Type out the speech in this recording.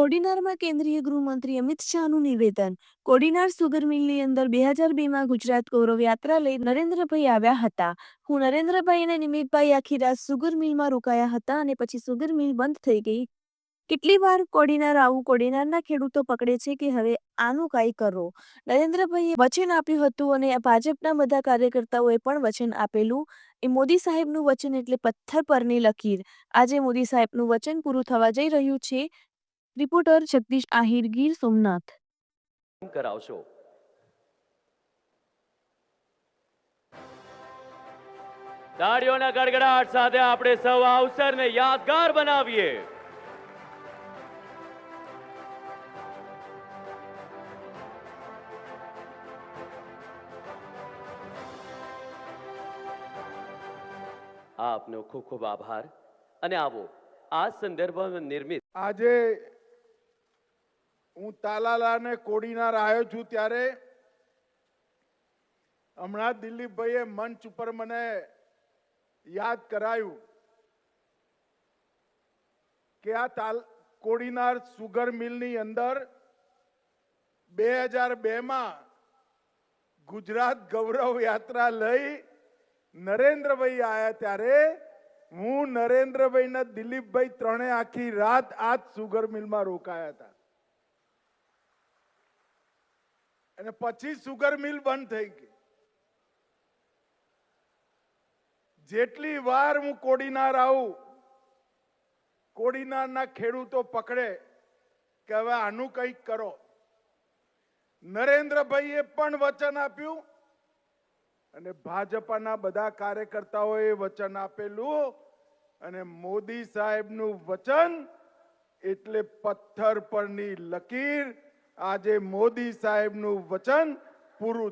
કોડીનારમાં કેન્દ્રીય ગૃહમંત્રી અમિત શાહનું નિવેદન. કોડીનાર સુગર મિલની અંદર બે હજાર બેમાં ગુજરાત ગૌરવ યાત્રા લઈ નરેન્દ્રભાઈ આવ્યા હતા. હું નરેન્દ્રભાઈ અને નિમિતભાઈ આખી રાત સુગર મિલમાં રોકાયા હતા અને પછી સુગર મિલ બંધ થઈ ગઈ. કેટલી વાર કોડીનાર આવું, કોડીનારના ખેડૂતો પકડે છે કે હવે આનું કાંઈ કરો? નરેન્દ્રભાઈએ વચન આપ્યું હતું અને ભાજપના બધા કાર્યકર્તાઓએ પણ વચન આપેલું. એ મોદી સાહેબનું વચન એટલે પથ્થર પરની લકીર. આજે મોદી સાહેબનું વચન પૂરું થવા જઈ રહ્યું છે. રિપોર્ટર જગદીશ આહિર ગીર સોમનાથ. કરાવશો. તાળીઓના ગડગડાટ સાથે આપણે સૌ આ અવસરને યાદગાર બનાવીએ. આપનો ખૂબ ખૂબ આભાર અને આવો આ સંદર્ભમાં નિર્મિત આજે હું તાલાલાને કોડીનાર આવ્યો છું ત્યારે હમણાં દિલીપભાઈએ મંચ ઉપર મને યાદ કરાયું કે આ તાલ કોડીનાર સુગર મિલની અંદર બે હજાર બેમાં ગુજરાત ગૌરવ યાત્રા લઈ નરેન્દ્રભાઈ આવ્યા ત્યારે હું નરેન્દ્રભાઈ ને દિલીપભાઈ ત્રણે આખી રાત આ જ સુગર મિલમાં રોકાયા હતા. અને પછી સુગર મિલ બંધ થઈ ગઈ. જેટલી વાર હું કોડીનાર આવું, કોડીનારના ખેડૂતો પકડે કે હવે આનું કંઈક કરો. નરેન્દ્રભાઈએ પણ વચન આપ્યું અને ભાજપાના બધા કાર્યકર્તાઓએ વચન આપેલું અને મોદી સાહેબનું વચન એટલે પથ્થર પરની લકીર આજે મોદી સાહેબનું વચન પૂરું